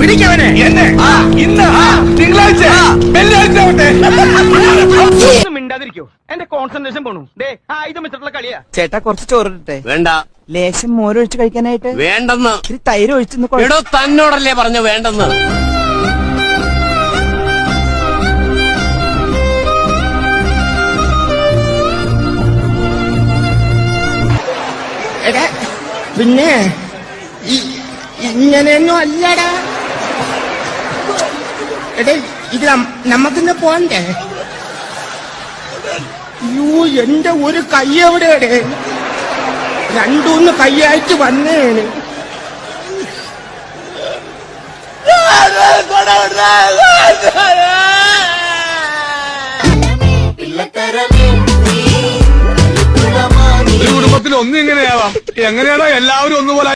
പിടിക്കവനെ. എന്നെ. ഇന്ന് തിങ്കളാഴ്ച. വെള്ളിയാഴ്ച ആവട്ടെ മിണ്ടാതിരിക്കോ. എന്റെ കോൺസെൻട്രേഷൻ പോണു. ദേ ആയുധം വെച്ചിട്ടുള്ള കളിയാ. ചേട്ടാ കുറച്ച് ചോറിട്ടെ. വേണ്ട. ലേശം മോരൊഴിച്ച് കഴിക്കാനായിട്ട്. വേണ്ടെന്ന്. ഇത്തിരി തൈര് ഒഴിച്ചു കുഴ- എടോ തന്നോടല്ലേ പറഞ്ഞു വേണ്ടെന്ന്. പിന്നെ ഇങ്ങനെയൊന്നും അല്ലടാ. എടാ ഇത് നം- നമുക്കിന്ന് പോണ്ടേ? യൂ എന്റെ ഒരു കൈ എവിടെയാണ് രണ്ടൂന്ന് കൈയായിട്ട് വന്നേണ് ഒരു കുടുംബത്തിൽ ഒന്നിങ്ങനെയാവാം എങ്ങനെയാണോ എല്ലാവരും ഒന്നുപോലെ